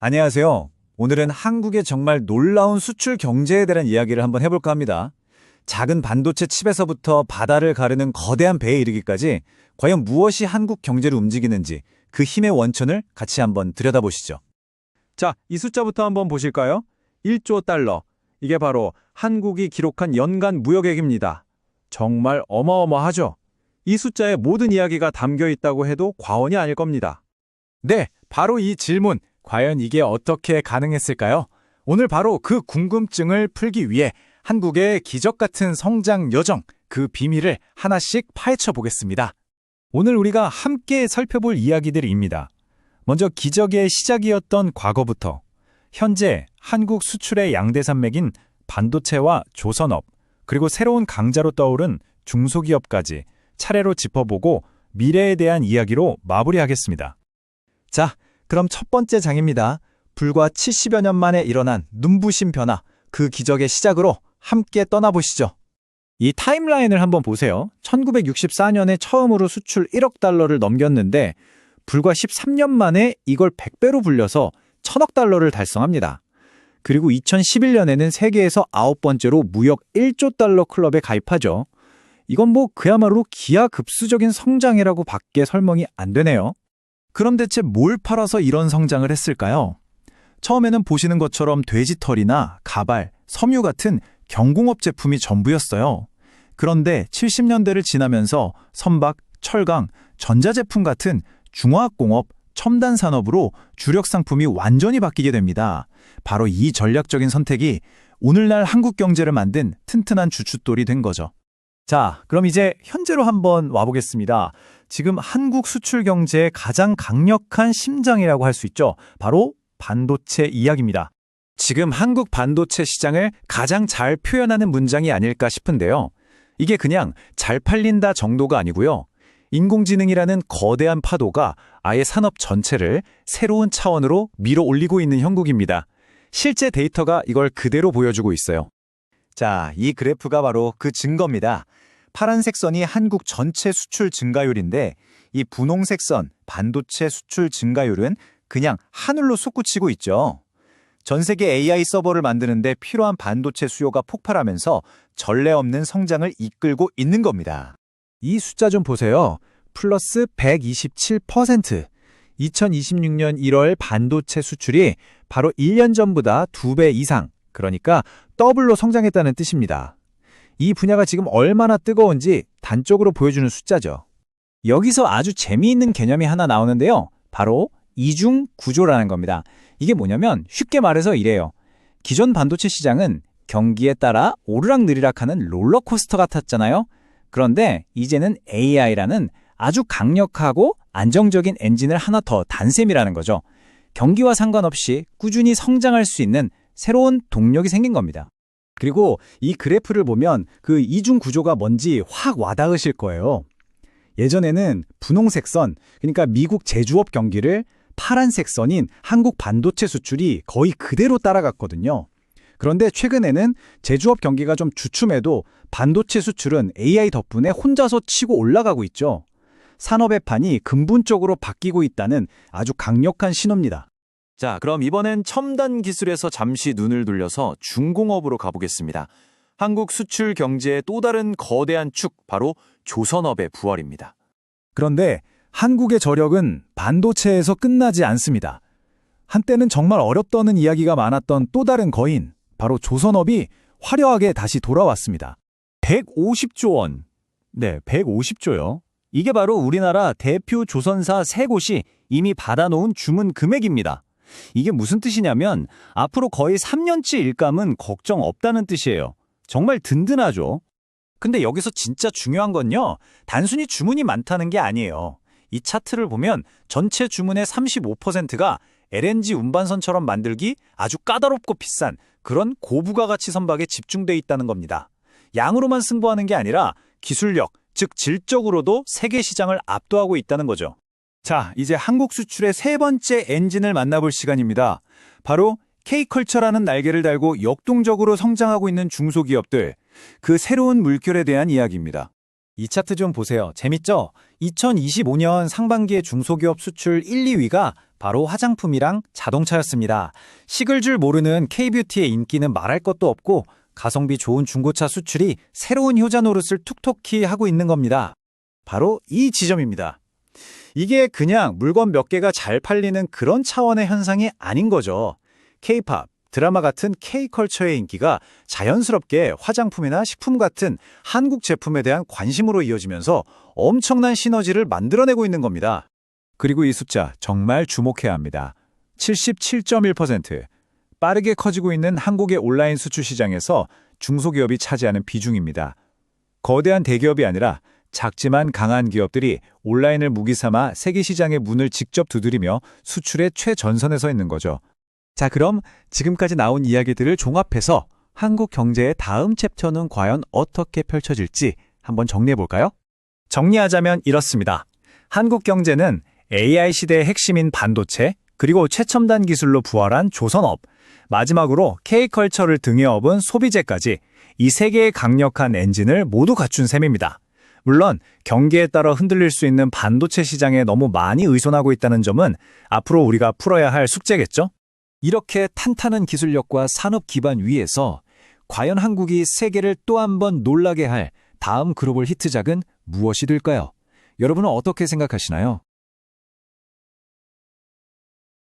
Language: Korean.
안녕하세요. 오늘은 한국의 정말 놀라운 수출 경제에 대한 이야기를 한번 해볼까 합니다. 작은 반도체 칩에서부터 바다를 가르는 거대한 배에 이르기까지 과연 무엇이 한국 경제를 움직이는지 그 힘의 원천을 같이 한번 들여다보시죠. 자, 이 숫자부터 한번 보실까요? 1조 달러. 이게 바로 한국이 기록한 연간 무역액입니다. 정말 어마어마하죠? 이 숫자에 모든 이야기가 담겨 있다고 해도 과언이 아닐 겁니다. 네, 바로 이 질문. 과연 이게 어떻게 가능했을까요? 오늘 바로 그 궁금증을 풀기 위해 한국의 기적 같은 성장 여정, 그 비밀을 하나씩 파헤쳐 보겠습니다. 오늘 우리가 함께 살펴볼 이야기들입니다. 먼저 기적의 시작이었던 과거부터 현재 한국 수출의 양대 산맥인 반도체와 조선업, 그리고 새로운 강자로 떠오른 중소기업까지 차례로 짚어보고 미래에 대한 이야기로 마무리하겠습니다. 자, 그럼 첫 번째 장입니다. 불과 70여 년 만에 일어난 눈부신 변화, 그 기적의 시작으로 함께 떠나보시죠. 이 타임라인을 한번 보세요. 1964년에 처음으로 수출 1억 달러를 넘겼는데 불과 13년 만에 이걸 100배로 불려서 1000억 달러를 달성합니다. 그리고 2011년에는 세계에서 아홉 번째로 무역 1조 달러 클럽에 가입하죠. 이건 뭐 그야말로 기하급수적인 성장이라고 밖에 설명이 안 되네요. 그럼 대체 뭘 팔아서 이런 성장을 했을까요? 처음에는 보시는 것처럼 돼지털이나 가발, 섬유 같은 경공업 제품이 전부였어요. 그런데 70년대를 지나면서 선박, 철강, 전자제품 같은 중화학공업, 첨단 산업으로 주력 상품이 완전히 바뀌게 됩니다. 바로 이 전략적인 선택이 오늘날 한국 경제를 만든 튼튼한 주춧돌이 된 거죠. 자, 그럼 이제 현재로 한번 와보겠습니다. 지금 한국 수출 경제의 가장 강력한 심장이라고 할 수 있죠. 바로 반도체 이야기입니다. 지금 한국 반도체 시장을 가장 잘 표현하는 문장이 아닐까 싶은데요. 이게 그냥 잘 팔린다 정도가 아니고요. 인공지능이라는 거대한 파도가 아예 산업 전체를 새로운 차원으로 밀어 올리고 있는 형국입니다. 실제 데이터가 이걸 그대로 보여주고 있어요. 자, 이 그래프가 바로 그 증거입니다. 파란색 선이 한국 전체 수출 증가율인데 이 분홍색 선 반도체 수출 증가율은 그냥 하늘로 솟구치고 있죠. 전 세계 AI 서버를 만드는데 필요한 반도체 수요가 폭발하면서 전례 없는 성장을 이끌고 있는 겁니다. 이 숫자 좀 보세요. 플러스 127%. 2026년 1월 반도체 수출이 바로 1년 전보다 2배 이상, 그러니까 더블로 성장했다는 뜻입니다. 이 분야가 지금 얼마나 뜨거운지 단적으로 보여주는 숫자죠. 여기서 아주 재미있는 개념이 하나 나오는데요. 바로 이중 구조라는 겁니다. 이게 뭐냐면 쉽게 말해서 이래요. 기존 반도체 시장은 경기에 따라 오르락내리락 하는 롤러코스터 같았잖아요. 그런데 이제는 AI라는 아주 강력하고 안정적인 엔진을 하나 더 단셈이라는 거죠. 경기와 상관없이 꾸준히 성장할 수 있는 새로운 동력이 생긴 겁니다. 그리고 이 그래프를 보면 그 이중 구조가 뭔지 확 와닿으실 거예요. 예전에는 분홍색 선, 그러니까 미국 제조업 경기를 파란색 선인 한국 반도체 수출이 거의 그대로 따라갔거든요. 그런데 최근에는 제조업 경기가 좀 주춤해도 반도체 수출은 AI 덕분에 혼자서 치고 올라가고 있죠. 산업의 판이 근본적으로 바뀌고 있다는 아주 강력한 신호입니다. 자, 그럼 이번엔 첨단 기술에서 잠시 눈을 돌려서 중공업으로 가보겠습니다. 한국 수출 경제의 또 다른 거대한 축, 바로 조선업의 부활입니다. 그런데 한국의 저력은 반도체에서 끝나지 않습니다. 한때는 정말 어렵다는 이야기가 많았던 또 다른 거인, 바로 조선업이 화려하게 다시 돌아왔습니다. 150조 원. 네, 150조요. 이게 바로 우리나라 대표 조선사 세 곳이 이미 받아놓은 주문 금액입니다. 이게 무슨 뜻이냐면 앞으로 거의 3년치 일감은 걱정 없다는 뜻이에요. 정말 든든하죠. 근데 여기서 진짜 중요한 건요. 단순히 주문이 많다는 게 아니에요. 이 차트를 보면 전체 주문의 35%가 LNG 운반선처럼 만들기 아주 까다롭고 비싼 그런 고부가가치 선박에 집중돼 있다는 겁니다. 양으로만 승부하는 게 아니라 기술력, 즉 질적으로도 세계 시장을 압도하고 있다는 거죠. 자, 이제 한국 수출의 세 번째 엔진을 만나볼 시간입니다. 바로 K컬처라는 날개를 달고 역동적으로 성장하고 있는 중소기업들, 그 새로운 물결에 대한 이야기입니다. 이 차트 좀 보세요. 재밌죠? 2025년 상반기의 중소기업 수출 1, 2위가 바로 화장품이랑 자동차였습니다. 식을 줄 모르는 K뷰티의 인기는 말할 것도 없고 가성비 좋은 중고차 수출이 새로운 효자 노릇을 툭톡히 하고 있는 겁니다. 바로 이 지점입니다. 이게 그냥 물건 몇 개가 잘 팔리는 그런 차원의 현상이 아닌 거죠. K-팝, 드라마 같은 K-컬처의 인기가 자연스럽게 화장품이나 식품 같은 한국 제품에 대한 관심으로 이어지면서 엄청난 시너지를 만들어내고 있는 겁니다. 그리고 이 숫자 정말 주목해야 합니다. 77.1%. 빠르게 커지고 있는 한국의 온라인 수출 시장에서 중소기업이 차지하는 비중입니다. 거대한 대기업이 아니라 작지만 강한 기업들이 온라인을 무기 삼아 세계 시장의 문을 직접 두드리며 수출의 최전선에 서 있는 거죠. 자, 그럼 지금까지 나온 이야기들을 종합해서 한국 경제의 다음 챕터는 과연 어떻게 펼쳐질지 한번 정리해 볼까요? 정리하자면 이렇습니다. 한국 경제는 AI 시대의 핵심인 반도체, 그리고 최첨단 기술로 부활한 조선업, 마지막으로 K컬처를 등에 업은 소비재까지 이 세 개의 강력한 엔진을 모두 갖춘 셈입니다. 물론 경기에 따라 흔들릴 수 있는 반도체 시장에 너무 많이 의존하고 있다는 점은 앞으로 우리가 풀어야 할 숙제겠죠? 이렇게 탄탄한 기술력과 산업 기반 위에서 과연 한국이 세계를 또 한 번 놀라게 할 다음 글로벌 히트작은 무엇이 될까요? 여러분은 어떻게 생각하시나요?